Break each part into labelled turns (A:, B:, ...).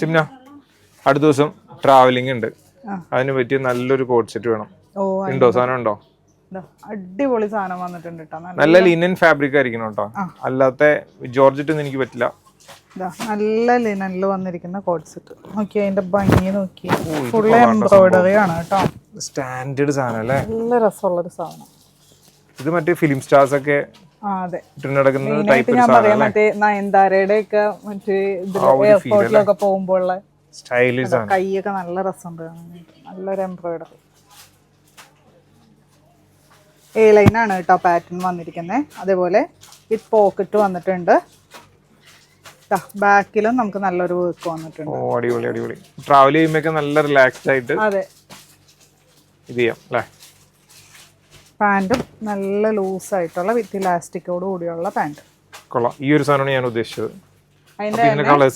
A: സിംന അടുത്ത ദിവസം ട്രാവലിംഗ് ഉണ്ട്. അതിന് പറ്റിയ നല്ലൊരു കോട്ട് സെറ്റ് വേണം. ഉണ്ടോ? സാധനം ഉണ്ടോ?
B: അടിപൊളി സാധനം വന്നിട്ടുണ്ട് കേട്ടോ നല്ല
A: ലിനൻ ഫാബ്രിക് ആയിരിക്കണം കേട്ടോ അല്ലാത്ത ജോർജറ്റ് ഒന്നും എനിക്ക് പറ്റില്ല.
B: നല്ല ലിനനിൽ വന്നിരിക്കുന്ന കോട്ട് സെറ്റ് നോക്കി അതിന്റെ ഭംഗി നോക്കി. ഫുൾ എംബ്രോയിഡറി ആണ് കേട്ടോ
A: സ്റ്റാൻഡേർഡ് സാധനം അല്ലേ?
B: നല്ല രസമുള്ള ഒരു സാധനം.
A: ഇത് മറ്റേ ഫിലിം സ്റ്റാർസ് ഒക്കെ
B: എയർപോർട്ടിലൊക്കെ കൈയൊക്കെ നല്ല രസമുണ്ട്. കാണാനായിട്ട്. നല്ലൊരു എംബ്രോയിഡറി എ ലൈനാണ് കേട്ടോ പാറ്റേൺ വന്നിരിക്കുന്നത് അതേപോലെ വിത്ത് പോക്കറ്റ് വന്നിട്ടുണ്ട്. ബാക്കിലും നമുക്ക് നല്ലൊരു വർക്ക് വന്നിട്ടുണ്ട്.
A: ഓ അടിപൊളി അടിപൊളി. ട്രാവൽ ചെയ്യുമ്പോഴൊക്കെ നല്ല റിലാക്സ് ആയിട്ട്
B: അതെ.
A: ഇത് ചെയ്യാം അല്ലേ?
B: പാന്റും നല്ല ലൂസായിട്ടുള്ള വിത്ത് ഇലാസ്റ്റിക്കോട് കൂടിയുള്ള പാന്റ്.
A: കൊള്ളാം. ഈ ഒരു സാധനമാണ് ഞാൻ ഉദ്ദേശിച്ചത്.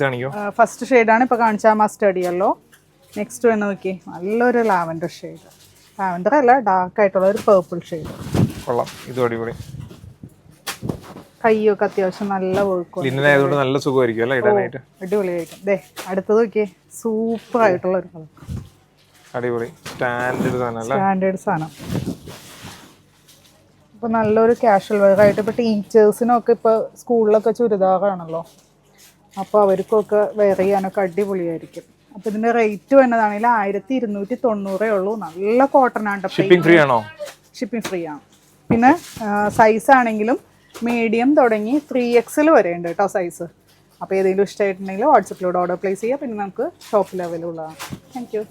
A: കാണിക്കോ?
B: ഫസ്റ്റ് ഷെയ്ഡാണ് ഇപ്പോൾ കാണിച്ച മസ്റ്റേഡ് യെല്ലോ നെക്സ്റ്റ് വേണം നോക്കി. നല്ലൊരു ലാവൻഡർ ഷെയ്ഡ് ലാവൻഡർ അല്ല ഡാർക്ക് ആയിട്ടുള്ള ഒരു പേർപ്പിൾ ഷെയ്ഡ്
A: കൊള്ളാം. ഇത് അടിപൊളി.
B: കൈയൊക്കെ അത്യാവശ്യം നല്ല വർക്ക്
A: നല്ല സുഖമായിരിക്കും അല്ലേ ഇടാനായിട്ട്?
B: അടിപൊളിയായിരിക്കും. ദേ അടുത്തത് നോക്കിയേ സൂപ്പർ ആയിട്ടുള്ള ഒരു കളർ
A: അടിപൊളി. സ്റ്റാൻഡേർഡ് സാധനം അല്ലേ?
B: സ്റ്റാൻഡേർഡ് സാധനം. ഇപ്പോൾ നല്ലൊരു കാഷ്വൽ വെയർ ആയിട്ട് ഇപ്പൊ ടീച്ചേഴ്സിനൊക്കെ ഇപ്പൊ സ്കൂളിലൊക്കെ ചുരിദാറാണല്ലോ. അപ്പോൾ അവർക്കൊക്കെ വെയർ ചെയ്യാനൊക്കെ അടിപൊളിയായിരിക്കും. അപ്പൊ ഇതിന്റെ റേറ്റ് വരുന്നതാണെങ്കിൽ ആയിരത്തി ഇരുന്നൂറ്റി തൊണ്ണൂറേ ഉള്ളൂ. നല്ല കോട്ടൺ ആണ്
A: ഷിപ്പിംഗ് ഫ്രീ ആണോ?
B: ഷിപ്പിംഗ് ഫ്രീ ആണ്. പിന്നെ സൈസ് ആണെങ്കിലും മീഡിയം തുടങ്ങി ത്രീ എക്സിൽ വരെ ഉണ്ട് കേട്ടോ സൈസ് അപ്പോൾ ഏതെങ്കിലും ഇഷ്ടമായിട്ടുണ്ടെങ്കിൽ വാട്സപ്പിലൂടെ ഓർഡർ പ്ലേസ് ചെയ്യുക പിന്നെ നമുക്ക് ഷോപ്പിൽ അവൈലബിൾ ആണ് താങ്ക് യു